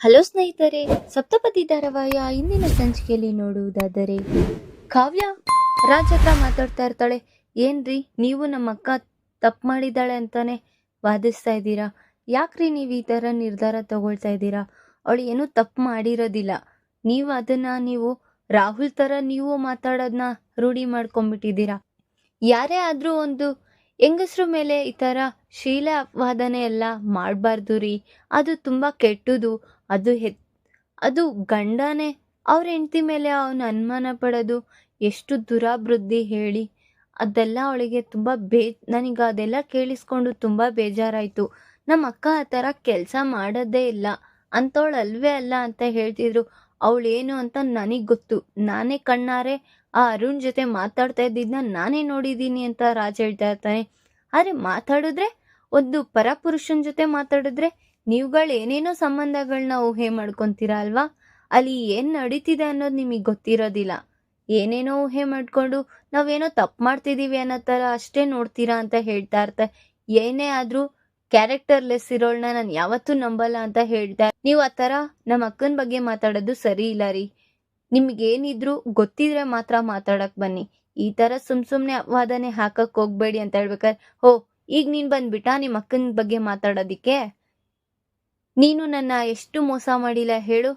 Hello ಸ್ನೇಹಿತರೆ, ಸಪ್ತಪತಿ ಧಾರಾವಾಹಿಯ ಇಂದಿನ ಸಂಚಿಕೆಯಲ್ಲಿ ನೋಡುವುದಾದರೆ, ಕಾವ್ಯ ರಾಜ್ ಮಾತಾಡ್ತಾ ಇರ್ತಾಳೆ. ಏನ್ರಿ, ನೀವು ನಮ್ಮ ಅಕ್ಕ ತಪ್ಪು ಮಾಡಿದ್ದಾಳೆ ಅಂತಾನೆ ವಾದಿಸ್ತಾ ಇದ್ದೀರಾ? ಯಾಕ್ರಿ ನೀವು ಈ ಥರ ನಿರ್ಧಾರ ತಗೊಳ್ತಾ ಇದ್ದೀರಾ? ಅವಳು ಏನೂ ತಪ್ಪು ಮಾಡಿರೋದಿಲ್ಲ. ನೀವು ಅದನ್ನ ನೀವು ರಾಹುಲ್ ಥರ ನೀವು ಮಾತಾಡೋದನ್ನ ರೂಢಿ ಮಾಡ್ಕೊಂಡ್ಬಿಟ್ಟಿದ್ದೀರಾ? ಯಾರೇ ಆದರೂ ಒಂದು ಹೆಂಗಸ್ರ ಮೇಲೆ ಈ ಥರ ಶೀಲ ವಾದನೆ ಎಲ್ಲ ಮಾಡಬಾರ್ದು ರೀ. ಅದು ತುಂಬ ಕೆಟ್ಟದು. ಅದು ಹೆ ಅದು ಗಂಡನೇ, ಅವ್ರ ಹೆಂಡತಿ ಮೇಲೆ ಅವನು ಅನುಮಾನ ಪಡೋದು, ಎಷ್ಟು ದುರಾಬೃದ್ಧಿ ಹೇಳಿ. ಅದೆಲ್ಲ ಅವಳಿಗೆ ತುಂಬ ಬೇ, ನನಗೆ ಅದೆಲ್ಲ ಕೇಳಿಸ್ಕೊಂಡು ತುಂಬ ಬೇಜಾರಾಯಿತು. ನಮ್ಮ ಅಕ್ಕ ಆ ಥರ ಕೆಲಸ ಮಾಡೋದೇ ಇಲ್ಲ. ಅಂಥವಳು ಅಲ್ವೇ ಅಲ್ಲ ಅಂತ ಹೇಳ್ತಿದ್ರು. ಅವಳೇನು ಅಂತ ನನಗೆ ಗೊತ್ತು. ನಾನೇ ಕಣ್ಣಾರೆ, ಆ ಅರುಣ್ ಜೊತೆ ಮಾತಾಡ್ತಾ ಇದ್ದಿದ್ದನ್ನ ನಾನೇ ನೋಡಿದ್ದೀನಿ ಅಂತ ರಾಜ ಹೇಳ್ತಾ ಇರ್ತಾನೆ. ಆದರೆ ಮಾತಾಡಿದ್ರೆ, ಒಂದು ಪರಪುರುಷನ ಜೊತೆ ಮಾತಾಡಿದ್ರೆ ನೀವುಗಳು ಏನೇನೋ ಸಂಬಂಧಗಳನ್ನ ಊಹೆ ಮಾಡ್ಕೊತೀರಾ ಅಲ್ವಾ? ಅಲ್ಲಿ ಏನು ನಡೀತಿದೆ ಅನ್ನೋದು ನಿಮಗೆ ಗೊತ್ತಿರೋದಿಲ್ಲ. ಏನೇನೋ ಊಹೆ ಮಾಡ್ಕೊಂಡು ನಾವೇನೋ ತಪ್ಪು ಮಾಡ್ತಿದ್ದೀವಿ ಅನ್ನೋ ಥರ ಅಷ್ಟೇ ನೋಡ್ತೀರಾ ಅಂತ ಹೇಳ್ತಾ ಇರ್ತಾರೆ ಏನೇ ಆದರೂ ಕ್ಯಾರೆಕ್ಟರ್ಲೆಸ್ ಇರೋಳ್ನ ನಾನು ಯಾವತ್ತೂ ನಂಬಲ್ಲ ಅಂತ ಹೇಳ್ತಾ ನೀವು ಆ ಥರ ನಮ್ಮ ಅಕ್ಕನ ಬಗ್ಗೆ ಮಾತಾಡೋದು ಸರಿ ಇಲ್ಲ ರೀ. ನಿಮ್ಗೇನಿದ್ರು ಗೊತ್ತಿದ್ರೆ ಮಾತ್ರ ಮಾತಾಡಕ್ ಬನ್ನಿ. ಈ ಥರ ಸುಮ್ ಸುಮ್ಮನೆ ವಾದನೆ ಹಾಕಕ್ ಹೋಗ್ಬೇಡಿ ಅಂತ ಹೇಳ್ಬೇಕಾದ್ರೆ, ಹೋ, ಈಗ ನೀನು ಬಂದ್ಬಿಟ್ಟ ನಿಮ್ಮ ಅಕ್ಕನ ಬಗ್ಗೆ ಮಾತಾಡೋದಿಕ್ಕೆ? ನೀನು ನನ್ನ ಎಷ್ಟು ಮೋಸ ಮಾಡಿಲ್ಲ ಹೇಳು.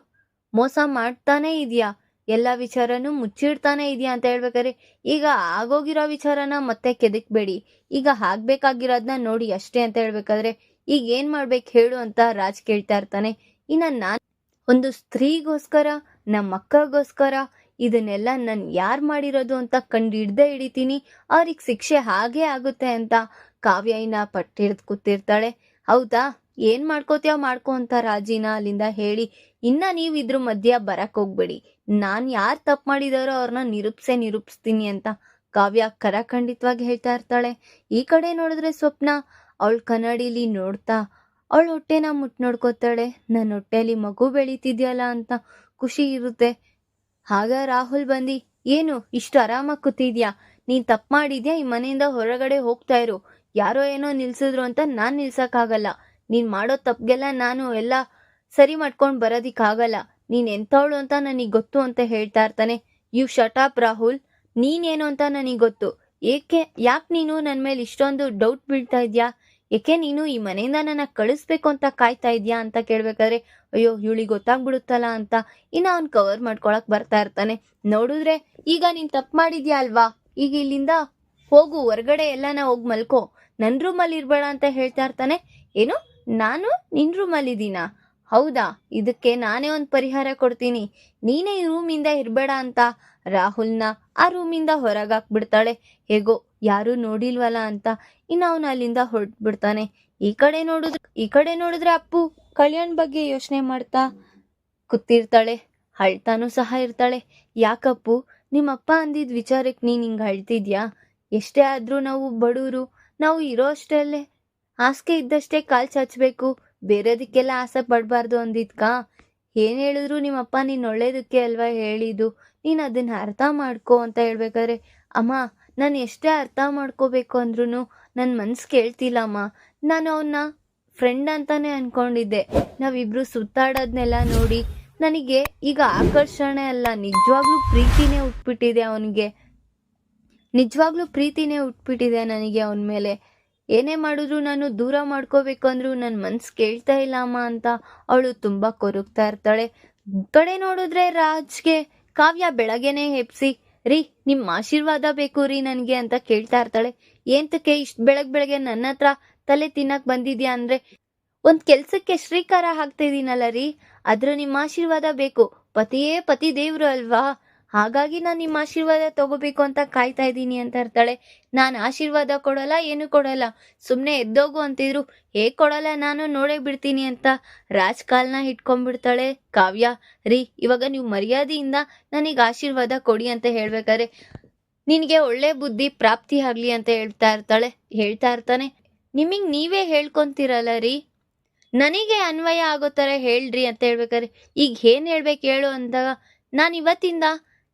ಮೋಸ ಮಾಡ್ತಾನೇ ಇದೆಯಾ ಎಲ್ಲ ವಿಚಾರನೂ ಮುಚ್ಚಿಡ್ತಾನೆ ಇದೆಯಾ ಅಂತ ಹೇಳ್ಬೇಕಾದ್ರೆ, ಈಗ ಆಗೋಗಿರೋ ವಿಚಾರನ ಮತ್ತೆ ಕೆದಕ್ಬೇಡಿ. ಈಗ ಆಗ್ಬೇಕಾಗಿರೋದನ್ನ ನೋಡಿ ಅಷ್ಟೇ ಅಂತ ಹೇಳ್ಬೇಕಾದ್ರೆ, ಈಗ ಏನ್ ಮಾಡ್ಬೇಕು ಹೇಳು ಅಂತ ರಾಜ್ ಕೇಳ್ತಾ ಇರ್ತಾನೆ. ಇನ್ನ ನಾನ್ ಒಂದು ಸ್ತ್ರೀಗೋಸ್ಕರ ನಮ್ಮ ಅಕ್ಕಗೋಸ್ಕರ ಇದನ್ನೆಲ್ಲ ನಾನು ಯಾರು ಮಾಡಿರೋದು ಅಂತ ಕಂಡು ಹಿಡ್ದೇ ಹಿಡಿತೀನಿ. ಅವ್ರಿಗೆ ಶಿಕ್ಷೆ ಹಾಗೇ ಆಗುತ್ತೆ ಅಂತ ಕಾವ್ಯ ಇನ್ನ ಪಟ್ಟಿಡ್ದು ಕೂತಿರ್ತಾಳೆ. ಹೌದಾ? ಏನ್ ಮಾಡ್ಕೋತೀಯ ಮಾಡ್ಕೋ ಅಂತ ರಾಜಿನ ಅಲ್ಲಿಂದ ಹೇಳಿ, ಇನ್ನ ನೀವು ಇದ್ರ ಮಧ್ಯ ಬರಕ್ ಹೋಗ್ಬೇಡಿ. ನಾನ್ ಯಾರು ತಪ್ಪು ಮಾಡಿದಾರೋ ಅವ್ರನ್ನ ನಿರೂಪ್ಸೆ ನಿರೂಪಿಸ್ತೀನಿ ಅಂತ ಕಾವ್ಯ ಕರಾಖಂಡಿತವಾಗಿ ಹೇಳ್ತಾ ಇರ್ತಾಳೆ. ಈ ಕಡೆ ನೋಡಿದ್ರೆ ಸ್ವಪ್ನ, ಅವಳ ಕನ್ನಡಿಲಿ ನೋಡ್ತಾ, ಅವಳ ಹೊಟ್ಟೆನ ಮುಟ್ ನೋಡ್ಕೋತಾಳೆ. ನನ್ನ ಹೊಟ್ಟೆಯಲ್ಲಿ ಮಗು ಬೆಳೀತಿದ್ಯಲ್ಲ ಅಂತ ಖುಷಿ ಇರುತ್ತೆ. ಆಗ ರಾಹುಲ್ ಬಂದು, ಏನು, ಇಷ್ಟು ಆರಾಮಾಗಿ ಕೂತಿದ್ಯಾ? ನೀನ್ ತಪ್ಪು ಮಾಡಿದ್ಯಾ? ಈ ಮನೆಯಿಂದ ಹೊರಗಡೆ ಹೋಗ್ತಾ ಇರು. ಯಾರೋ ಏನೋ ನಿಲ್ಸಿದ್ರು ಅಂತ ನಾನು ನಿಲ್ಸಕ್ಕಾಗಲ್ಲ. ನೀನ್ ಮಾಡೋ ತಪ್ಪಿಗೆಲ್ಲ ನಾನು ಎಲ್ಲ ಸರಿ ಮಾಡ್ಕೊಂಡು ಬರೋದಿಕ್ಕಾಗಲ್ಲ. ನೀನ್ ಎಂಥವಳು ಅಂತ ನನಗೆ ಗೊತ್ತು ಅಂತ ಹೇಳ್ತಾ ಇರ್ತಾನೆ. ಯು ಶಟಾಪ್ ರಾಹುಲ್ ನೀನೇನು ಅಂತ ನನಗೆ ಗೊತ್ತು. ಏಕೆ, ಯಾಕೆ ನೀನು ನನ್ನ ಮೇಲೆ ಇಷ್ಟೊಂದು ಡೌಟ್ ಬೀಳ್ತಾ ಇದ್ಯಾ? ಏಕೆ ನೀನು ಈ ಮನೆಯಿಂದ ನನ್ನ ಕಳಿಸ್ಬೇಕು ಅಂತ ಕಾಯ್ತಾ ಇದ್ಯಾ ಅಂತ ಕೇಳ್ಬೇಕಾದ್ರೆ, ಅಯ್ಯೋ, ಇವಳಿಗೆ ಗೊತ್ತಾಗ್ಬಿಡುತ್ತಲ್ಲ ಅಂತ ಇನ್ನ ಅವ್ನ್ ಕವರ್ ಮಾಡ್ಕೊಳಕ್ ಬರ್ತಾ ಇರ್ತಾನೆ. ನೋಡಿದ್ರೆ, ಈಗ ನೀನ್ ತಪ್ಪು ಮಾಡಿದ್ಯಾ ಅಲ್ವಾ? ಈಗ ಇಲ್ಲಿಂದ ಹೋಗು, ಹೊರಗಡೆ ಎಲ್ಲಾನ ಹೋಗಿ ಮಲ್ಕೋ. ನನ್ ರೂಮಲ್ಲಿ ಇರ್ಬೇಡ ಅಂತ ಹೇಳ್ತಾ ಇರ್ತಾನೆ. ಏನು? ನಾನು ನಿನ್ ರೂಮಲ್ಲಿ ಇದ್ದೀನಾ ಹೌದಾ, ಇದಕ್ಕೆ ನಾನೇ ಒಂದು ಪರಿಹಾರ ಕೊಡ್ತೀನಿ. ನೀನೇ ಈ ರೂಮಿಂದ ಇರಬೇಡ ಅಂತ. ರಾಹುಲ್ನ ಆ ರೂಮಿಂದ ಹೊರಗಾಕ್ಬಿಡ್ತಾಳೆ. ಹೇಗೋ, ಯಾರೂ ನೋಡಿಲ್ವಲ್ಲ ಅಂತ. ಇನ್ನು ಅವನು ಅಲ್ಲಿಂದ ಹೊರಟ್ಬಿಡ್ತಾನೆ. ಈ ಕಡೆ ನೋಡಿದ್ರೆ, ಈ ಕಡೆ ನೋಡಿದ್ರೆ ಅಪ್ಪು ಕಲ್ಯಾಣ್ ಬಗ್ಗೆ ಯೋಚನೆ ಮಾಡ್ತಾ ಕೂತಿರ್ತಾಳೆ. ಅಳ್ತಾನೂ ಸಹ ಇರ್ತಾಳೆ. ಯಾಕಪ್ಪು, ನಿಮ್ಮಪ್ಪ ಅಂದಿದ್ ವಿಚಾರಕ್ಕೆ ನೀನು ಹಿಂಗೆ ಅಳ್ತಿದ್ಯಾ? ಎಷ್ಟೇ ಆದರೂ ನಾವು ಬಡವರು ನಾವು ಇರೋ ಅಷ್ಟರಲ್ಲೇ ಹಾಸಿಗೆ ಇದ್ದಷ್ಟೇ ಕಾಲು ಚಚ್ಚಬೇಕು ಬೇರೆದಕ್ಕೆಲ್ಲ ಆಸೆ ಪಡಬಾರ್ದು ಅಂದಿದ್ಕಾ? ಏನು ಹೇಳಿದ್ರು ನಿಮ್ಮಪ್ಪ ನೀನು ಒಳ್ಳೇದಕ್ಕೆ ಅಲ್ವಾ ಹೇಳಿದ್ದು? ನೀನು ಅದನ್ನ ಅರ್ಥ ಮಾಡ್ಕೋ ಅಂತ ಹೇಳ್ಬೇಕಾದ್ರೆ, ಅಮ್ಮ, ನಾನು ಎಷ್ಟೇ ಅರ್ಥ ಮಾಡ್ಕೋಬೇಕು ಅಂದ್ರೂ ನನ್ನ ಮನ್ಸು ಕೇಳ್ತಿಲ್ಲ ಅಮ್ಮ ನಾನು ಅವನ್ನ ಫ್ರೆಂಡ್ ಅಂತಾನೆ ಅನ್ಕೊಂಡಿದ್ದೆ. ನಾವಿಬ್ರು ಸುತ್ತಾಡೋದನ್ನೆಲ್ಲ ನೋಡಿ ನನಗೆ ಈಗ ಆಕರ್ಷಣೆ ಅಲ್ಲ, ನಿಜವಾಗ್ಲೂ ಪ್ರೀತಿನೇ ಉಟ್ಬಿಟ್ಟಿದೆ ಅವನಿಗೆ. ನಿಜವಾಗ್ಲೂ ಪ್ರೀತಿನೇ ಉಟ್ಬಿಟ್ಟಿದೆ ನನಗೆ ಅವನ ಮೇಲೆ. ಏನೇ ಮಾಡಿದ್ರು ನಾನು ದೂರ ಮಾಡ್ಕೋಬೇಕು ಅಂದ್ರು ನನ್ನ ಮನ್ಸು ಕೇಳ್ತಾ ಇಲ್ಲ, ಅಮ್ಮ ಅಂತ. ಅವಳು ತುಂಬ ಕೊರಗ್ತಾ ಇರ್ತಾಳೆ. ಕಡೆ ನೋಡಿದ್ರೆ ರಾಜ್ಗೆ ಕಾವ್ಯ ಬೆಳಗ್ಗೆನೆ ಹೆಪ್ಸಿ ರೀ ನಿಮ್ಮ ಆಶೀರ್ವಾದ ಬೇಕು ರೀ ನನಗೆ ಅಂತ ಕೇಳ್ತಾ ಇರ್ತಾಳೆ. ಏಂತಕ್ಕೆ ಇಷ್ಟು ಬೆಳಗ್ಗೆ ಬೆಳಗ್ಗೆ ನನ್ನ ಹತ್ರ ತಲೆ ತಿನ್ನಕ್ ಬಂದಿದ್ಯಾ ಅಂದ್ರೆ? ಒಂದ್ ಕೆಲ್ಸಕ್ಕೆ ಶ್ರೀಕಾರ ಹಾಕ್ತಾ ಇದೀನಲ್ಲ ರೀ. ಅದ್ರ ನಿಮ್ಮ ಆಶೀರ್ವಾದ ಬೇಕು. ಪತಿಯೇ ಪತಿ ದೇವ್ರು ಅಲ್ವಾ? ಹಾಗಾಗಿ ನಾನು ನಿಮ್ಮ ಆಶೀರ್ವಾದ ತಗೋಬೇಕು ಅಂತ ಕಾಯ್ತಾ ಇದ್ದೀನಿ ಅಂತ ಇರ್ತಾಳೆ ನಾನು ಆಶೀರ್ವಾದ ಕೊಡಲ್ಲ, ಏನು ಕೊಡಲ್ಲ. ಸುಮ್ಮನೆ ಎದ್ದೋಗು ಅಂತಿದ್ರು. ಹೇಗೆ ಕೊಡಲ್ಲ, ನಾನು ನೋಡೇ ಬಿಡ್ತೀನಿ ಅಂತ ರಾಜ್ ಕಾಲ್ನ ಇಟ್ಕೊಂಡ್ಬಿಡ್ತಾಳೆ ಕಾವ್ಯ, ರೀ, ಇವಾಗ ನೀವು ಮರ್ಯಾದೆಯಿಂದ ನನಗೆ ಆಶೀರ್ವಾದ ಕೊಡಿ ಅಂತ ಹೇಳ್ಬೇಕಾದ್ರೆ ನಿನಗೆ ಒಳ್ಳೆ ಬುದ್ಧಿ ಪ್ರಾಪ್ತಿ ಆಗಲಿ ಅಂತ ಹೇಳ್ತಾ ಇರ್ತಾಳೆ. ಹೇಳ್ತಾ ಇರ್ತಾನೆ. ನಿಮಗೆ ನೀವೇ ಹೇಳ್ಕೊಂತೀರಲ್ಲ ರೀ? ನನಗೆ ಅನ್ವಯ ಆಗೋ ಥರ ಹೇಳ್ರಿ ಅಂತ ಹೇಳ್ಬೇಕಾದ್ರೆ, ಈಗ ಏನು ಹೇಳ್ಬೇಕು ಹೇಳು ಅಂದಾಗ ನಾನು ಇವತ್ತಿಂದ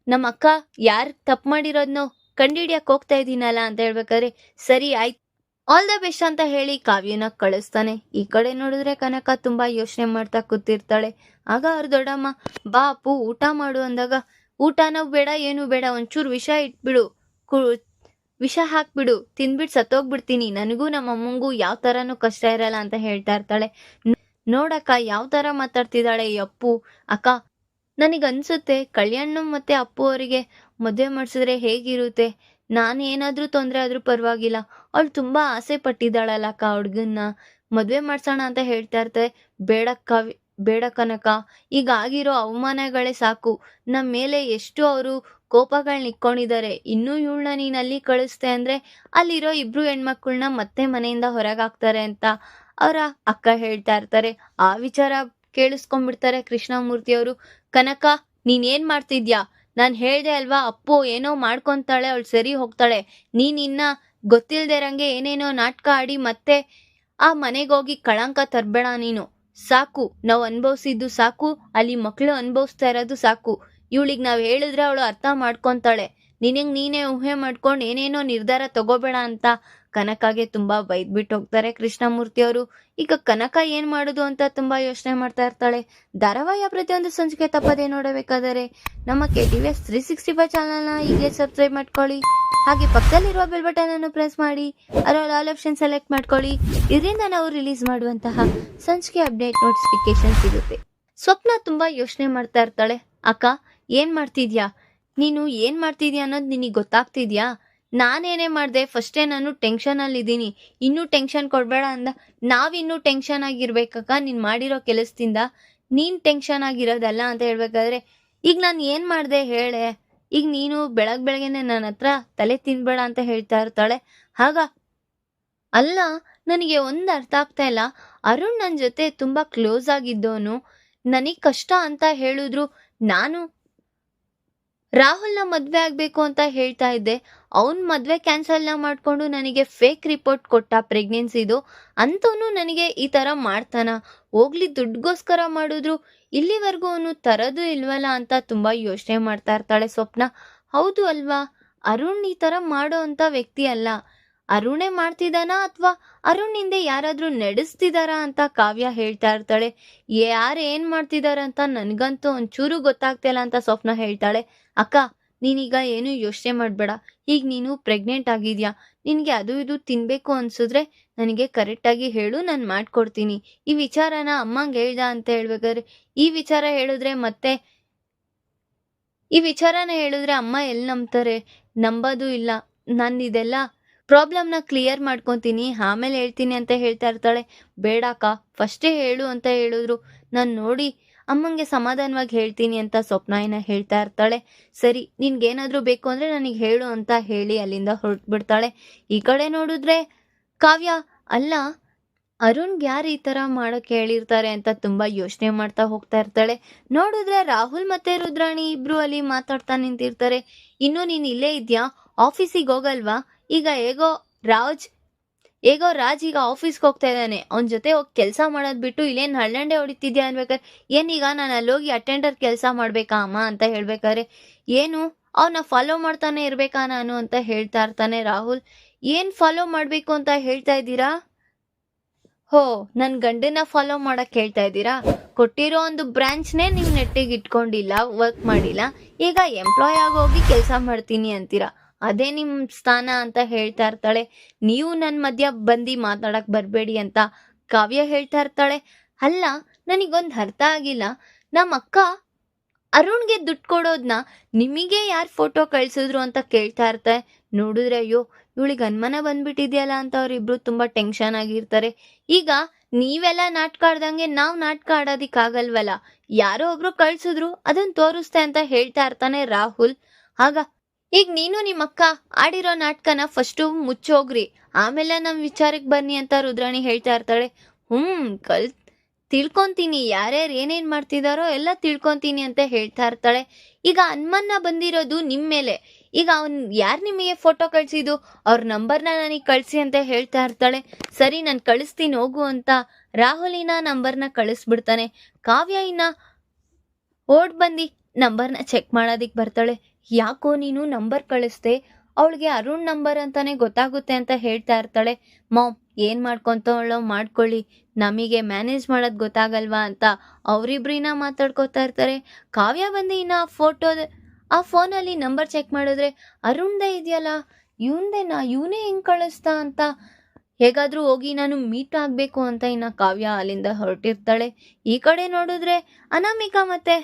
ನಮ್ಮ ಅಕ್ಕ ಯಾರು ತಪ್ಪು ಮಾಡಿರೋದ್ನೋ ಕಂಡಿಡಿಯಕ್ಕೆ ಹೋಗ್ತಾ ಇದ್ದೀನಲ್ಲ ಅಂತ ಹೇಳ್ಬೇಕಾದ್ರೆ, ಸರಿ, ಆಯ್ತು. ಆಲ್ ದ ಬೆಸ್ಟ್ ಅಂತ ಹೇಳಿ ಕಾವ್ಯನ ಕಳಿಸ್ತಾನೆ. ಈ ಕಡೆ ನೋಡಿದ್ರೆ ಕನಕ ತುಂಬಾ ಯೋಚನೆ ಮಾಡ್ತಾ ಕೂತಿರ್ತಾಳೆ. ಆಗ ಅವ್ರ ದೊಡ್ಡಮ್ಮ, ಬಾ ಊಟ ಮಾಡು ಅಂದಾಗ ಊಟನೂ ಬೇಡ, ಏನು ಬೇಡ, ಒಂಚೂರು ವಿಷ ಇಟ್ಬಿಡು, ಕು, ವಿಷ ಹಾಕ್ಬಿಡು ತಿಂದ್ಬಿಟ್ಟು ಸತ್ತೋಗ್ಬಿಡ್ತೀನಿ. ನನಗೂ ನಮ್ಮ ಅಮ್ಮಂಗೂ ಯಾವ ಥರನೂ ಕಷ್ಟ ಇರಲ್ಲ ಅಂತ ಹೇಳ್ತಾ ಇರ್ತಾಳೆ. ನೋಡಕ್ಕ, ಯಾವ ಥರ ಮಾತಾಡ್ತಿದ್ದಾಳೆ ಈ ಅಪ್ಪು? ಅಕ್ಕ ನನಗನ್ಸುತ್ತೆ ಕಲ್ಯಾಣ ಮತ್ತೆ ಅಪ್ಪು ಅವರಿಗೆ ಮದುವೆ ಮಾಡಿಸಿದ್ರೆ ಹೇಗಿರುತ್ತೆ? ನಾನು ಏನಾದರೂ ತೊಂದರೆ ಆದರೂ ಪರವಾಗಿಲ್ಲ. ಅವಳು ತುಂಬ ಆಸೆ ಪಟ್ಟಿದ್ದಾಳಲ್ಲ ಅಕ್ಕ ಹುಡ್ಗನ್ನ. ಮದುವೆ ಮಾಡ್ಸೋಣ ಅಂತ ಹೇಳ್ತಾ ಇರ್ತಾರೆ ಬೇಡ ಕವಿ ಬೇಡ ಕನಕ. ಈಗ ಆಗಿರೋ ಅವಮಾನಗಳೇ ಸಾಕು. ನಮ್ಮ ಮೇಲೆ ಎಷ್ಟು ಅವರು ಕೋಪಗಳನ್ನ ಇಕ್ಕೊಂಡಿದ್ದಾರೆ ಇನ್ನೂ ಇವಳನ್ನ ನೀನು ಅಲ್ಲಿ ಕಳಿಸ್ತೆ ಅಂದರೆ ಅಲ್ಲಿರೋ ಇಬ್ರು ಹೆಣ್ಮಕ್ಳನ್ನ ಮತ್ತೆ ಮನೆಯಿಂದ ಹೊರಗಾಕ್ತಾರೆ ಅಂತ ಅವರ ಅಕ್ಕ ಹೇಳ್ತಾ ಇರ್ತಾರೆ. ಆ ವಿಚಾರ ಕೇಳಿಸ್ಕೊಂಡ್ಬಿಡ್ತಾರೆ ಕೃಷ್ಣಮೂರ್ತಿ ಅವರು ಕನಕ ನೀನೇನ್ ಮಾಡ್ತಿದ್ಯಾ? ನಾನು ಹೇಳ್ದೆ ಅಲ್ವಾ, ಅಪ್ಪು, ಏನೋ ಮಾಡ್ಕೊಂತಾಳೆ, ಅವಳು ಸರಿ ಹೋಗ್ತಾಳೆ. ನೀನ್ ಗೊತ್ತಿಲ್ಲದೆ ಇರಂಗೆ ಏನೇನೋ ನಾಟಕ ಆಡಿ ಮತ್ತೆ ಆ ಮನೆಗೆ ಹೋಗಿ ಕಳಂಕ ತರಬೇಡ ನೀನು. ಸಾಕು, ನಾವು ಅನುಭವಿಸಿದ್ದು ಸಾಕು, ಅಲ್ಲಿ ಮಕ್ಕಳು ಅನುಭವಿಸ್ತಾ ಇರೋದು ಸಾಕು. ಇವಳಿಗೆ ನಾವು ಹೇಳಿದ್ರೆ ಅವಳು ಅರ್ಥ ಮಾಡ್ಕೊಂತಾಳೆ. ನಿನಗೆ ನೀನೇ ಊಹೆ ಮಾಡ್ಕೊಂಡು ಏನೇನೋ ನಿರ್ಧಾರ ತಗೋಬೇಡ ಅಂತ ಕನಕಗೆ ತುಂಬಾ ಬೈದ್ಬಿಟ್ಟು ಹೋಗ್ತಾರೆ ಕೃಷ್ಣಮೂರ್ತಿ ಅವರು. ಈಗ ಕನಕ ಏನ್ ಮಾಡುದು ಅಂತ ತುಂಬಾ ಯೋಚನೆ ಮಾಡ್ತಾ ಇರ್ತಾಳೆ. ಧಾರಾವಾಹಿಯ ಪ್ರತಿಯೊಂದು ಸಂಚಿಕೆ ತಪ್ಪದೇ ನೋಡಬೇಕಾದರೆ ನಮ್ಮ K T V S three sixty five ಚಾನಲ್ನ ಈಗಲೇ ಸಬ್ಸ್ಕ್ರೈಬ್ ಮಾಡ್ಕೊಳ್ಳಿ. ಹಾಗೆ ಪಕ್ಕದಲ್ಲಿರುವ ಬೆಲ್ ಬಟನ್ ಅನ್ನು ಪ್ರೆಸ್ ಮಾಡಿ. ಅದರಲ್ಲಿ ಆಲ್ ಆಪ್ಷನ್ ಸೆಲೆಕ್ಟ್ ಮಾಡ್ಕೊಳ್ಳಿ. ಇದರಿಂದ ನಾವು ರಿಲೀಸ್ ಮಾಡುವಂತಹ ಸಂಚಿಕೆ ಅಪ್ಡೇಟ್ ನೋಟಿಫಿಕೇಶನ್ ಸಿಗುತ್ತೆ. ಸ್ವಪ್ನ ತುಂಬಾ ಯೋಚನೆ ಮಾಡ್ತಾ ಇರ್ತಾಳೆ. ಅಕ್ಕ, ಏನ್ ಮಾಡ್ತಿದ್ಯಾ? ನೀನು ಏನ್ ಮಾಡ್ತಿದ್ಯಾ ಅನ್ನೋದು ನಿನಗೆ ಗೊತ್ತಾಗ್ತಿದ್ಯಾ? ನಾನೇನೇ ಮಾಡಿದೆ ಫಸ್ಟೇ ನಾನು ಟೆನ್ಷನ್ ಅಲ್ಲಿ ಇದ್ದೀನಿ ಇನ್ನೂ ಟೆನ್ಷನ್ ಕೊಡಬೇಡ ಅಂದ ನಾವಿನ್ನೂ ಟೆನ್ಷನ್ ಆಗಿರ್ಬೇಕಕ್ಕ, ನೀನು ಮಾಡಿರೋ ಕೆಲಸದಿಂದ ನೀನ್ ಟೆನ್ಷನ್ ಆಗಿರೋದಲ್ಲ ಅಂತ ಹೇಳ್ಬೇಕಾದ್ರೆ, ಈಗ ನಾನು ಏನು ಮಾಡ್ದೆ ಹೇಳೆ? ಈಗ ನೀನು ಬೆಳಗ್ ಬೆಳಗ್ಗೆನೆ ನನ್ನ ಹತ್ರ ತಲೆ ತಿನ್ಬೇಡ ಅಂತ ಹೇಳ್ತಾ ಇರ್ತಾಳೆ. ಆಗ, ಅಲ್ಲ, ನನಗೆ ಒಂದು ಅರ್ಥ ಆಗ್ತಾ ಇಲ್ಲ. ಅರುಣ್ ನನ್ನ ಜೊತೆ ತುಂಬಾ ಕ್ಲೋಸ್ ಆಗಿದ್ದವನು. ನನಗ್ ಕಷ್ಟ ಅಂತ ಹೇಳಿದ್ರು. ನಾನು ರಾಹುಲ್ನ ಮದುವೆ ಆಗಬೇಕು ಅಂತ ಹೇಳ್ತಾ ಇದ್ದೆ. ಅವನು ಮದುವೆ ಕ್ಯಾನ್ಸಲ್ನ ಮಾಡ್ಕೊಂಡು ನನಗೆ ಫೇಕ್ ರಿಪೋರ್ಟ್ ಕೊಟ್ಟ ಪ್ರೆಗ್ನೆನ್ಸಿದು ಅಂತವನು ನನಗೆ ಈ ತರ ಮಾಡ್ತಾನ. ಹೋಗ್ಲಿ ದುಡ್ಗೋಸ್ಕರ ಮಾಡಿದ್ರು. ಇಲ್ಲಿವರೆಗೂ ಅವನು ತರದು ಇಲ್ವಲ್ಲ ಅಂತ ತುಂಬಾ ಯೋಚನೆ ಮಾಡ್ತಾ ಇರ್ತಾಳೆ ಸ್ವಪ್ನ. ಹೌದು ಅಲ್ವಾ? ಅರುಣ್ ಈ ತರ ಮಾಡೋ ಅಂಥ ವ್ಯಕ್ತಿ ಅಲ್ಲ. ಅರುಣೇ ಮಾಡ್ತಿದ್ದಾನಾ ಅಥವಾ ಅರುಣ್ ಹಿಂದೆ ಯಾರಾದರೂ ನಡೆಸ್ತಿದಾರಾ ಅಂತ ಕಾವ್ಯ ಹೇಳ್ತಾ ಇರ್ತಾಳೆ. ಯಾರು ಏನು ಮಾಡ್ತಿದಾರ ಅಂತ ನನಗಂತೂ ಒಂಚೂರು ಗೊತ್ತಾಗ್ತಿಲ್ಲ ಅಂತ ಸ್ವಪ್ನ ಹೇಳ್ತಾಳೆ. ಅಕ್ಕ, ನೀನೀಗ ಏನು ಯೋಚನೆ ಮಾಡಬೇಡ. ಈಗ ನೀನು ಪ್ರೆಗ್ನೆಂಟ್ ಆಗಿದ್ಯಾ? ನಿನಗೆ ಅದು ಇದು ತಿನ್ಬೇಕು ಅನ್ಸಿದ್ರೆ ನನಗೆ ಕರೆಕ್ಟಾಗಿ ಹೇಳು, ನಾನು ಮಾಡ್ಕೊಡ್ತೀನಿ. ಈ ವಿಚಾರನ ಅಮ್ಮಂಗೆ ಹೇಳ್ದ ಅಂತ ಹೇಳ್ಬೇಕಾದ್ರೆ, ಈ ವಿಚಾರ ಹೇಳಿದ್ರೆ ಮತ್ತೆ, ಈ ವಿಚಾರನ ಹೇಳಿದ್ರೆ ಅಮ್ಮ ಎಲ್ಲಿ ನಂಬ್ತಾರೆ? ನಂಬೋದು ಇಲ್ಲ. ನಾನು ಇದೆಲ್ಲ ಪ್ರಾಬ್ಲಮ್ನ ಕ್ಲಿಯರ್ ಮಾಡ್ಕೊತೀನಿ, ಆಮೇಲೆ ಹೇಳ್ತೀನಿ ಅಂತ ಹೇಳ್ತಾ ಇರ್ತಾಳೆ. ಬೇಡಕ್ಕ ಫಸ್ಟೇ ಹೇಳು ಅಂತ ಹೇಳಿದ್ರು. ನಾನು ನೋಡಿ ಅಮ್ಮಂಗೆ ಸಮಾಧಾನವಾಗಿ ಹೇಳ್ತೀನಿ ಅಂತ ಸ್ವಪ್ನಾಯನ ಹೇಳ್ತಾ ಇರ್ತಾಳೆ. ಸರಿ, ನಿನ್ಗೇನಾದ್ರೂ ಬೇಕು ಅಂದ್ರೆ ನನಗೆ ಹೇಳು ಅಂತ ಹೇಳಿ ಅಲ್ಲಿಂದ ಹೊರಟ್ಬಿಡ್ತಾಳೆ. ಈ ಕಡೆ ನೋಡಿದ್ರೆ, ಕಾವ್ಯ, ಅಲ್ಲ ಅರುಣ್ ಯಾರು ಈ ತರ ಮಾಡಕ್ ಹೇಳಿರ್ತಾರೆ ಅಂತ ತುಂಬಾ ಯೋಚನೆ ಮಾಡ್ತಾ ಹೋಗ್ತಾ ಇರ್ತಾಳೆ. ನೋಡಿದ್ರೆ ರಾಹುಲ್ ಮತ್ತೆ ರುದ್ರಾಣಿ ಇಬ್ರು ಅಲ್ಲಿ ಮಾತಾಡ್ತಾ ನಿಂತಿರ್ತಾರೆ. ಇನ್ನು ನೀನ್ ಇಲ್ಲೇ ಇದ್ಯಾ? ಆಫೀಸಿಗೆ ಹೋಗಲ್ವಾ? ಈಗ ಹೇಗೋ, ರಾಜ್ ಹೇಗೋ ರಾಜ್ ಈಗ ಆಫೀಸ್ಗೆ ಹೋಗ್ತಾ ಇದ್ದಾನೆ. ಅವನ ಜೊತೆ ಹೋಗಿ ಕೆಲಸ ಮಾಡೋದು ಬಿಟ್ಟು ಇಲ್ಲೇನು ಹಳ್ಳಂಡೆ ಹೊಡಿತಿದ್ಯಾ ಅನ್ಬೇಕಾದ್ರೆ ಏನೀಗ ನಾನು ಅಲ್ಲೋಗಿ ಅಟೆಂಡರ್ ಕೆಲಸ ಮಾಡ್ಬೇಕಾ ಅಮ್ಮ ಅಂತ ಹೇಳ್ಬೇಕಾದ್ರೆ, ಏನು? ಅವನ ಫಾಲೋ ಮಾಡ್ತಾನೆ ಇರ್ಬೇಕಾ ನಾನು ಅಂತ ಹೇಳ್ತಾ ಇರ್ತಾನೆ ರಾಹುಲ್. ಏನ್ ಫಾಲೋ ಮಾಡ್ಬೇಕು ಅಂತ ಹೇಳ್ತಾ ಇದ್ದೀರಾ? ಹೋ, ನನ್ ಗಂಡನ ಫಾಲೋ ಮಾಡಕ್ ಹೇಳ್ತಾ ಇದ್ದೀರಾ? ಕೊಟ್ಟಿರೋ ಒಂದು ಬ್ರ್ಯಾಂಚ್ನೇ ನೀವು ನೆಟ್ಟಿಗೆ ಇಟ್ಕೊಂಡಿಲ್ಲ ವರ್ಕ್ ಮಾಡಿಲ್ಲ. ಈಗ ಎಂಪ್ಲಾಯ್ ಆಗಿ ಹೋಗಿ ಕೆಲಸ ಮಾಡ್ತೀನಿ ಅಂತೀರಾ? ಅದೇ ನಿಮ್ ಸ್ಥಾನ ಅಂತ ಹೇಳ್ತಾ ಇರ್ತಾಳೆ. ನೀವು ನನ್ ಮಧ್ಯ ಬಂದು ಮಾತಾಡಕ್ ಬರ್ಬೇಡಿ ಅಂತ ಕಾವ್ಯ ಹೇಳ್ತಾ ಇರ್ತಾಳೆ. ಅಲ್ಲ, ನನಗೊಂದು ಅರ್ಥ ಆಗಿಲ್ಲ. ನಮ್ಮ ಅಕ್ಕ ಅರುಣ್ಗೆ ದುಡ್ಡು ಕೊಡೋದ್ನ ನಿಮಗೆ ಯಾರು ಫೋಟೋ ಕಳ್ಸಿದ್ರು ಅಂತ ಕೇಳ್ತಾ ಇರ್ತಾರೆ ನೋಡಿದ್ರೆ ಅಯ್ಯೋ, ಇವಳಿಗೆ ಅನುಮಾನ ಬಂದ್ಬಿಟ್ಟಿದ್ಯಲ್ಲ ಅಂತ ಅವ್ರಿಬ್ರು ತುಂಬಾ ಟೆನ್ಷನ್ ಆಗಿರ್ತಾರೆ. ಈಗ ನೀವೆಲ್ಲ ನಾಟಕ ಆಡ್ದಂಗೆ ನಾವು ನಾಟಕ ಆಡೋದಿಕ್ಕಾಗಲ್ವಲ್ಲ? ಯಾರೋ ಒಬ್ರು ಕಳ್ಸಿದ್ರು ಅದನ್ನ ತೋರಿಸ್ತೆ ಅಂತ ಹೇಳ್ತಾ ಇರ್ತಾನೆ ರಾಹುಲ್. ಆಗ ಈಗ ನೀನು ನಿಮ್ಮ ಅಕ್ಕ ಆಡಿರೋ ನಾಟಕನ ಫಸ್ಟು ಮುಚ್ಚೋಗ್ರಿ ಆಮೇಲೆ ನಮ್ಮ ವಿಚಾರಕ್ಕೆ ಬನ್ನಿ ಅಂತ ರುದ್ರಾಣಿ ಹೇಳ್ತಾ ಇರ್ತಾಳೆ. ಹ್ಮ್, ಕಲ್, ತಿಳ್ಕೊಂತೀನಿ. ಯಾರ್ಯಾರು ಏನೇನ್ ಮಾಡ್ತಿದ್ದಾರೋ ಎಲ್ಲ ತಿಳ್ಕೊತೀನಿ ಅಂತ ಹೇಳ್ತಾ ಇರ್ತಾಳೆ. ಈಗ ಹನುಮನ್ನ ಬಂದಿರೋದು ನಿಮ್ಮ ಮೇಲೆ. ಈಗ ಅವ್ನ್ ಯಾರು ನಿಮಗೆ ಫೋಟೋ ಕಳ್ಸಿದ್ದು? ಅವ್ರ ನಂಬರ್ನ ನನಗೆ ಕಳಿಸಿ ಅಂತ ಹೇಳ್ತಾ ಇರ್ತಾಳೆ. ಸರಿ, ನಾನು ಕಳಿಸ್ತೀನಿ, ಹೋಗು ಅಂತ. ರಾಹುಲಿನ ನಂಬರ್ನ ಕಳಿಸ್ಬಿಡ್ತಾನೆ. ಕಾವ್ಯ ಇನ್ನ ಓಡ್ ಬಂದು. ನಂಬರ್ನ ಚೆಕ್ ಮಾಡೋದಕ್ಕೆ ಬರ್ತಾಳೆ. ಯಾಕೋ ನೀನು ನಂಬರ್ ಕಳಿಸ್ದೆ. ಅವಳಿಗೆ ಅರುಣ್ ನಂಬರ್ ಅಂತಾನೆ ಗೊತ್ತಾಗುತ್ತೆ ಅಂತ ಹೇಳ್ತಾ ಇರ್ತಾಳೆ. ಮಾಮ್ ಏನು ಮಾಡ್ಕೊತವಳೋ ಮಾಡ್ಕೊಳ್ಳಿ. ನಮಗೆ ಮ್ಯಾನೇಜ್ ಮಾಡೋದು ಗೊತ್ತಾಗಲ್ವಾ ಅಂತ ಅವರಿಬ್ರಿನ ಮಾತಾಡ್ಕೊತಾ ಇರ್ತಾರೆ. ಕಾವ್ಯ ಬಂದು ಇನ್ನ ಫೋಟೋ ಆ ಫೋನಲ್ಲಿ ನಂಬರ್ ಚೆಕ್ ಮಾಡಿದ್ರೆ ಅರುಣ್ದೇ ಇದೆಯಲ್ಲ. ಇವಂದೇನಾ ಇವನೇ ಹೆಂಗೆ ಕಳಿಸ್ತಾ ಅಂತ. ಹೇಗಾದರೂ ಹೋಗಿ ನಾನು ಮೀಟ್ ಆಗಬೇಕು ಅಂತ ಇನ್ನು ಕಾವ್ಯ ಅಲ್ಲಿಂದ ಹೊರಟಿರ್ತಾಳೆ. ಈ ಕಡೆ ನೋಡಿದ್ರೆ ಅನಾಮಿಕಾ ಮತ್ತೆ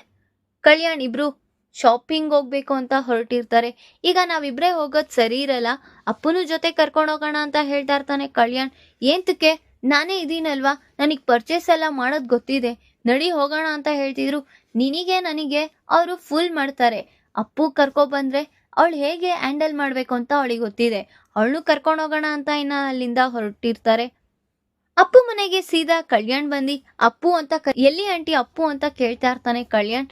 ಕಲ್ಯಾಣ್ ಇಬ್ರು ಶಾಪಿಂಗ್ ಹೋಗ್ಬೇಕು ಅಂತ ಹೊರಟಿರ್ತಾರೆ. ಈಗ ನಾವಿಬ್ರೇ ಹೋಗೋದು ಸರಿ ಇರಲ್ಲ. ಅಪ್ಪನೂ ಜೊತೆ ಕರ್ಕೊಂಡು ಹೋಗೋಣ ಅಂತ ಹೇಳ್ತಾ ಇರ್ತಾನೆ ಕಲ್ಯಾಣ್. ಏಂತಕ್ಕೆ? ನಾನೇ ಇದೀನಲ್ವಾ? ನನಗ್ ಪರ್ಚೇಸ್ ಎಲ್ಲ ಮಾಡೋದ್ ಗೊತ್ತಿದೆ. ನಡಿ ಹೋಗೋಣ ಅಂತ ಹೇಳ್ತಿದ್ರು. ನಿನಗೆ ನನಗೆ ಅವರು ಫುಲ್ ಮಾಡ್ತಾರೆ. ಅಪ್ಪು ಕರ್ಕೊ ಬಂದ್ರೆ ಅವಳು ಹೇಗೆ ಹ್ಯಾಂಡಲ್ ಮಾಡ್ಬೇಕು ಅಂತ ಅವಳಿಗೆ ಗೊತ್ತಿದೆ. ಅವಳು ಕರ್ಕೊಂಡು ಹೋಗೋಣ ಅಂತ ಇನ್ನ ಅಲ್ಲಿಂದ ಹೊರಟಿರ್ತಾರೆ. ಅಪ್ಪು ಮನೆಗೆ ಸೀದಾ ಕಲ್ಯಾಣ್ ಬಂದು. ಅಪ್ಪು ಅಂತ ಎಲ್ಲಿ ಆಂಟಿ ಅಪ್ಪು ಅಂತ ಕೇಳ್ತಾ ಇರ್ತಾನೆ ಕಲ್ಯಾಣ್.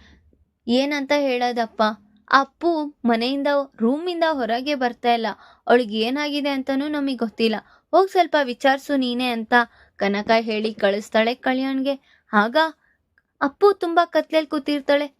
ಏನಂತ ಹೇಳೋದಪ್ಪ? ಅಪ್ಪು ಮನೆಯಿಂದ, ರೂಮಿಂದ ಹೊರಗೆ ಬರ್ತಾ ಇಲ್ಲ. ಅವಳಿಗೆ ಏನಾಗಿದೆ ಅಂತನೂ ನಮಗೆ ಗೊತ್ತಿಲ್ಲ. ಹೋಗ್ ಸ್ವಲ್ಪ ವಿಚಾರಿಸು ನೀನೇ ಅಂತ ಕನಕ ಹೇಳಿ ಕಳಿಸ್ತಾಳೆ ಕಲ್ಯಾಣ್ಗೆ. ಆಗ, ಅಪ್ಪು ತುಂಬಾ ಕತ್ಲೇಲಿ ಕೂತಿರ್ತಾಳೆ.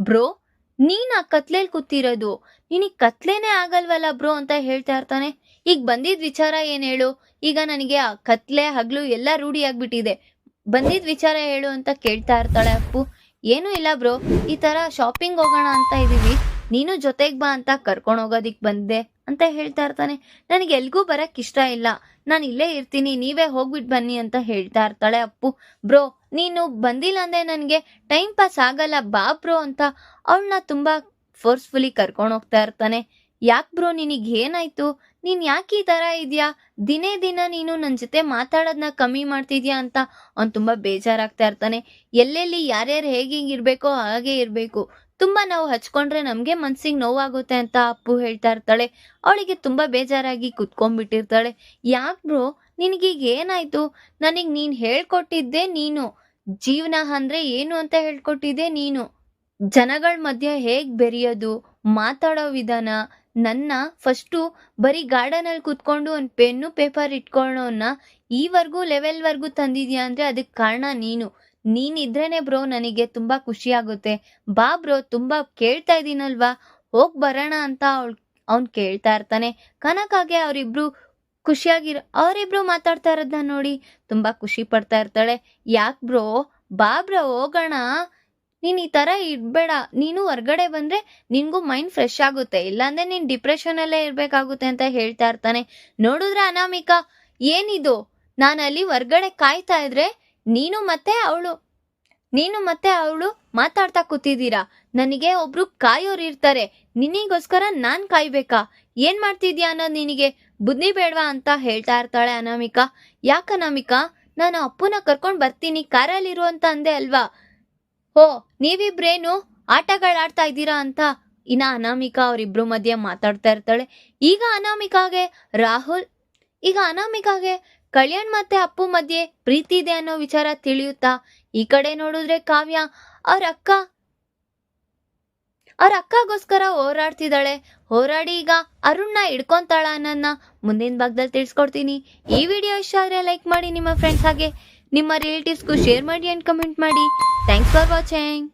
ಬ್ರೋ, ನೀನ್ ಆ ಕತ್ಲೇಲಿ ಕೂತಿರೋದು? ನಿನಗ್ ಕತ್ಲೇನೆ ಆಗಲ್ವಲ್ಲ ಬ್ರೋ ಅಂತ ಹೇಳ್ತಾ ಇರ್ತಾನೆ. ಈಗ ಬಂದಿದ್ ವಿಚಾರ ಏನ್ ಹೇಳು? ಈಗ ನನಗೆ ಆ ಕತ್ಲೆ, ಹಗ್ಲು ಎಲ್ಲ ರೂಢಿ ಆಗ್ಬಿಟ್ಟಿದೆ ಬಂದಿದ್ ವಿಚಾರ ಹೇಳು ಅಂತ ಕೇಳ್ತಾ ಇರ್ತಾಳೆ ಅಪ್ಪು. ಏನೂ ಇಲ್ಲ ಬ್ರೋ. ಈ ತರ ಶಾಪಿಂಗ್ ಹೋಗೋಣ ಅಂತ ಇದೀವಿ. ನೀನು ಜೊತೆಗ್ ಬಾ ಅಂತ ಕರ್ಕೊಂಡು ಹೋಗೋದಿಕ್ ಬಂದೆ ಅಂತ ಹೇಳ್ತಾ ಇರ್ತಾನೆ. ನನಗೆ ಎಲ್ಗೂ ಬರಕ್ ಇಷ್ಟ ಇಲ್ಲ. ನಾನು ಇಲ್ಲೇ ಇರ್ತೀನಿ, ನೀವೇ ಹೋಗ್ಬಿಟ್ ಬನ್ನಿ ಅಂತ ಹೇಳ್ತಾ ಇರ್ತಾಳೆ ಅಪ್ಪು. ಬ್ರೋ, ನೀನು ಬಂದಿಲ್ಲ ಅಂದ್ರೆ ನನಗೆ ಟೈಮ್ ಪಾಸ್ ಆಗಲ್ಲ, ಬಾ ಬ್ರೋ ಅಂತ ಅವಳನ್ನ ತುಂಬಾ ಫೋರ್ಸ್ಫುಲಿ ಕರ್ಕೊಂಡು ಹೋಗ್ತಾ ಇರ್ತಾನೆ. ಯಾಕೆ ಬ್ರೋ ನಿನಗೆ ಏನಾಯ್ತು? ನೀನ್ ಯಾಕೆ ಈ ತರ ಇದೆಯಾ? ದಿನೇ ದಿನ ನೀನು ನನ್ನ ಜೊತೆ ಮಾತಾಡೋದನ್ನ ಕಮ್ಮಿ ಮಾಡ್ತಿದ್ಯಾ ಅಂತ ಅವ್ನು ತುಂಬಾ ಬೇಜಾರಾಗ್ತಾ ಇರ್ತಾನೆ. ಎಲ್ಲೆಲ್ಲಿ ಯಾರ್ಯಾರು ಹೇಗೆ ಇರ್ಬೇಕೋ ಹಾಗೆ ಇರಬೇಕು. ತುಂಬಾ ನಾವು ಹಚ್ಕೊಂಡ್ರೆ ನಮಗೆ ಮನ್ಸಿಗೆ ನೋವಾಗುತ್ತೆ ಅಂತ ಅಪ್ಪು ಹೇಳ್ತಾ ಇರ್ತಾಳೆ. ಅವಳಿಗೆ ತುಂಬಾ ಬೇಜಾರಾಗಿ ಕುತ್ಕೊಂಡ್ಬಿಟ್ಟಿರ್ತಾಳೆ. ಯಾಕೆ ಬ್ರೋ? ನಿನಗೀಗ ಏನಾಯ್ತು? ನನಗ್ ನೀನ್ ಹೇಳ್ಕೊಟ್ಟಿದ್ದೆ ನೀನು. ಜೀವನ ಅಂದ್ರೆ ಏನು ಅಂತ ಹೇಳ್ಕೊಟ್ಟಿದ್ದೆ ನೀನು. ಜನಗಳ ಮಧ್ಯೆ ಹೇಗ್ ಬೆರೆಯೋದು? ಮಾತಾಡೋ ವಿಧಾನ? ನನ್ನ ಫಸ್ಟು ಬರೀ ಗಾರ್ಡನಲ್ಲಿ ಕೂತ್ಕೊಂಡು ಒಂದು ಪೆನ್ನು ಪೇಪರ್ ಇಟ್ಕೊಳ್ಳೋನ್ನ ಈವರೆಗೂ ಲೆವೆಲ್ವರೆಗೂ ತಂದಿದ್ಯಾ ಅಂದರೆ ಅದಕ್ಕೆ ಕಾರಣ ನೀನು. ನೀನಿದ್ರೇನೆ ಬ್ರೋ ನನಗೆ ತುಂಬ ಖುಷಿಯಾಗುತ್ತೆ ಬಾ ಬ್ರೋ, ತುಂಬ ಕೇಳ್ತಾ ಇದ್ದೀನಲ್ವಾ ಹೋಗಿ ಬರೋಣ ಅಂತ ಅವಳು, ಅವ್ನು ಕೇಳ್ತಾ ಇರ್ತಾನೆ. ಕನಕಾಗೆ ಅವರಿಬ್ರು ಖುಷಿಯಾಗಿರೋ, ಅವರಿಬ್ರು ಮಾತಾಡ್ತಾ ಇರೋದನ್ನ ನೋಡಿ ತುಂಬ ಖುಷಿ ಪಡ್ತಾ ಇರ್ತಾಳೆ. ಯಾಕೆ ಬ್ರೋ? ಬಾ ಬ್ರೋ, ಹೋಗೋಣ. ನೀನ್ ಈ ತರ ಇಡ್ಬೇಡ. ನೀನು ಹೊರ್ಗಡೆ ಬಂದ್ರೆ ನಿನ್ಗೂ ಮೈಂಡ್ ಫ್ರೆಶ್ ಆಗುತ್ತೆ. ಇಲ್ಲಾಂದ್ರೆ ನೀನ್ ಡಿಪ್ರೆಷನ್ ಅಲ್ಲೇ ಇರ್ಬೇಕಾಗುತ್ತೆ ಅಂತ ಹೇಳ್ತಾ ಇರ್ತಾನೆ. ನೋಡಿದ್ರೆ ಅನಾಮಿಕಾ, ಏನಿದು? ನಾನು ಅಲ್ಲಿ ಹೊರ್ಗಡೆ ಕಾಯ್ತಾ ಇದ್ರೆ ನೀನು ಮತ್ತೆ ಅವಳು. ನೀನು ಮತ್ತೆ ಅವಳು ಮಾತಾಡ್ತಾ ಕೂತಿದ್ದೀರಾ? ನನಗೆ ಒಬ್ರು ಕಾಯೋರು ಇರ್ತಾರೆ. ನಿನಿಗೋಸ್ಕರ ನಾನ್ ಕಾಯ್ಬೇಕಾ? ಏನ್ ಮಾಡ್ತಿದ್ಯಾ ಅನ್ನೋದು ನಿನಗೆ ಬುದ್ಧಿ ಬೇಡವಾ ಅಂತ ಹೇಳ್ತಾ ಇರ್ತಾಳೆ ಅನಾಮಿಕಾ. ಯಾಕ ಅನಾಮಿಕಾ? ನಾನು ಅಪ್ಪನ ಕರ್ಕೊಂಡು ಬರ್ತೀನಿ. ಕಾರಲ್ಲಿರು ಅಂತ ಅಂದೆ ಅಲ್ವಾ? ಹೋ, ನೀವಿಬ್ರೇನು ಆಟಗಳಾಡ್ತಾ ಇದ್ದೀರಾ ಅಂತ? ಇನ್ನ ಅನಾಮಿಕಾ ಅವರಿಬ್ರು ಮಧ್ಯೆ ಮಾತಾಡ್ತಾ ಇರ್ತಾಳೆ. ಈಗ ಅನಾಮಿಕಾಗೆ ರಾಹುಲ್, ಈಗ ಅನಾಮಿಕಾಗೆ ಕಲ್ಯಾಣ್ ಮತ್ತೆ ಅಪ್ಪು ಮಧ್ಯೆ ಪ್ರೀತಿ ಇದೆ ಅನ್ನೋ ವಿಚಾರ ತಿಳಿಯುತ್ತಾ? ಈ ಕಡೆ ನೋಡಿದ್ರೆ ಕಾವ್ಯ, ಅವ್ರ ಅಕ್ಕ, ಅವ್ರ ಅಕ್ಕಗೋಸ್ಕರ ಹೋರಾಡ್ತಿದ್ದಾಳೆ. ಹೋರಾಡಿ ಈಗ ಅರುಣ್ನ ಹಿಡ್ಕೊಂತಾಳ ಅನ್ನೋದನ್ನ ಮುಂದಿನ ಭಾಗದಲ್ಲಿ ತಿಳಿಸ್ಕೊಡ್ತೀನಿ. ಈ ವಿಡಿಯೋ ಇಷ್ಟ ಆದರೆ ಲೈಕ್ ಮಾಡಿ, ನಿಮ್ಮ ಫ್ರೆಂಡ್ಸ್ ಹಾಗೆ ನಿಮ್ಮ ರಿಲೇಟಿವ್ಸ್ಗೂ ಶೇರ್ ಮಾಡಿ ಆ್ಯಂಡ್ ಕಮೆಂಟ್ ಮಾಡಿ. Thanks for watching